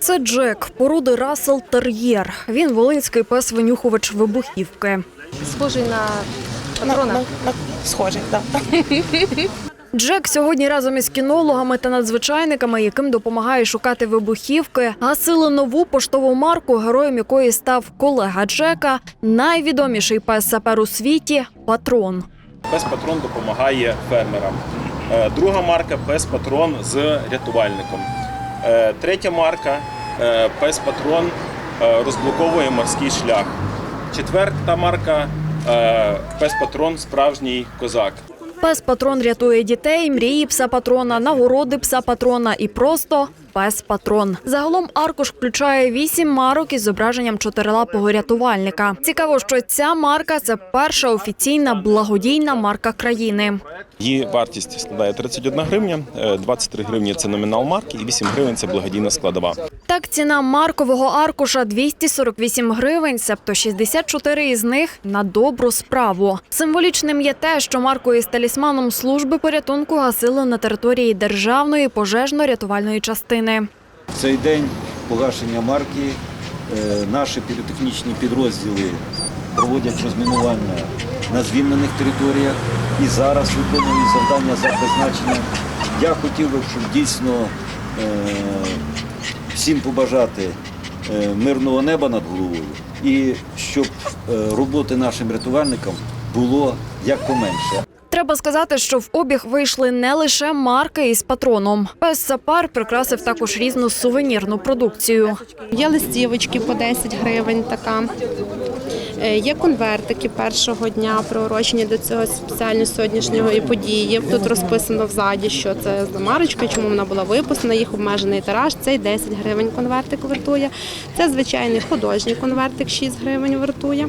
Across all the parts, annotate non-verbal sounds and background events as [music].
Це Джек, породи Рассел Тер'єр. Він волинський пес винюхувач вибухівки. Схожий на патрона. На, на, схожий, так. [laughs] Джек сьогодні разом із кінологами та надзвичайниками, яким допомагає шукати вибухівки, гасили нову поштову марку, героєм якої став колега Джека, найвідоміший пес сапер у світі патрон. Пес патрон допомагає фермерам. Е, Друга марка пес патрон з рятувальником. Е, Третя марка пес патрон е, розблоковує морський шлях. Четверта марка пес патрон справжній козак. Пес патрон рятує дітей, мрії пса патрона, нагороди пса патрона і просто пес патрон. Загалом аркуш включає вісім марок із зображенням чотирилапого рятувальника. Цікаво, що ця марка це перша офіційна благодійна марка країни. Її вартість складає 31 гривня, е, 23 гривні це номінал марки і 8 гривень це благодійна складова. Так, ціна маркового аркуша 248 гривень, себто 64 із них на добру справу. Символічним є те, що маркою із талісманом служби порятунку гасили на території державної пожежно-рятувальної частини. В цей день погашення марки е, наші піротехнічні підрозділи проводять розмінування на звільнених територіях і зараз виконують завдання за призначенням. Я хотів би, щоб дійсно е, всім побажати е, мирного неба над головою і щоб роботи нашим рятувальникам було якоменше. Треба сказати, що в обіг вийшли не лише марки із патроном. Пес Сапар прикрасив також різну сувенірну продукцію. Є листівочки по 10 гривень така. Е, Є конвертики першого дня приурочені до цього спеціально сьогоднішньої події. Тут розписано взаді, що це за марочка, чому вона була випущена, їх обмежений тираж. Цей 10 гривень конвертик вартує. Це звичайний художній конвертик 6 гривень вартує.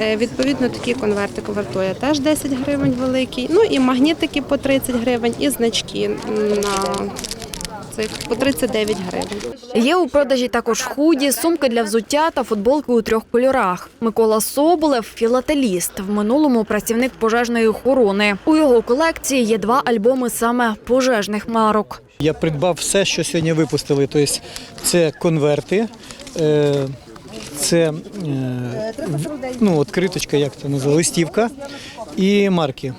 Е, Відповідно, такий конвертик вартує теж 10 гривень великий. Ну і магнітики по 30 гривень, і значки на цих по 39 гривень. Є у продажі також худі, сумки для взуття та футболки у трьох кольорах. Микола Соболев філателіст, в минулому працівник пожежної охорони. У його колекції є два альбоми саме пожежних марок. Я придбав все, що сьогодні випустили. Тобто це конверти, е, це е, ну, от криточка, як це називається, листівка і марки.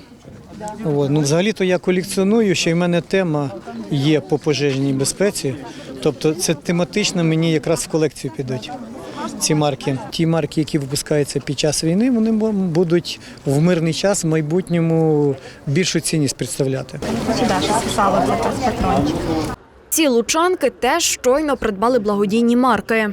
От. Ну, взагалі-то я колекціоную, ще й в мене тема є по пожежній безпеці. Тобто це тематично мені якраз в колекцію підуть. Ці марки, ті марки, які випускаються під час війни, вони бу- будуть в мирний час в майбутньому більшу цінність представляти. Ці лучанки теж щойно придбали благодійні марки.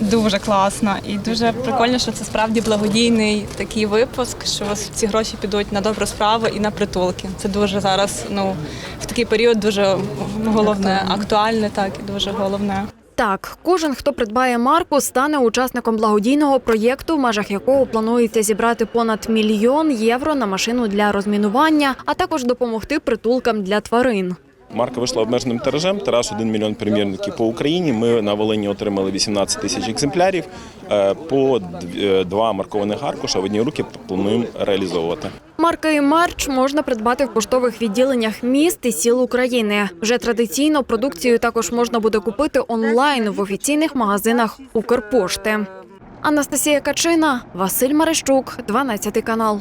Дуже класно і дуже прикольно, що це справді благодійний такий випуск, що ці гроші підуть на добру справу і на притулки. Це дуже зараз, ну в такий період дуже ну, головне, актуальне, так і дуже головне. Так, кожен, хто придбає марку, стане учасником благодійного проєкту, в межах якого планується зібрати понад мільйон євро на машину для розмінування, а також допомогти притулкам для тварин. Марка вийшла обмеженим тиражем. Тираж 1 мільйон примірників по Україні. Ми на Волині отримали 18 тисяч екземплярів. Е, По е, два маркованих аркуша в одні руки плануємо реалізовувати. Марки і мерч можна придбати в поштових відділеннях міст і сіл України. Вже традиційно продукцію також можна буде купити онлайн в офіційних магазинах Укрпошти. Анастасія Качина, Василь Марищук, 12 канал.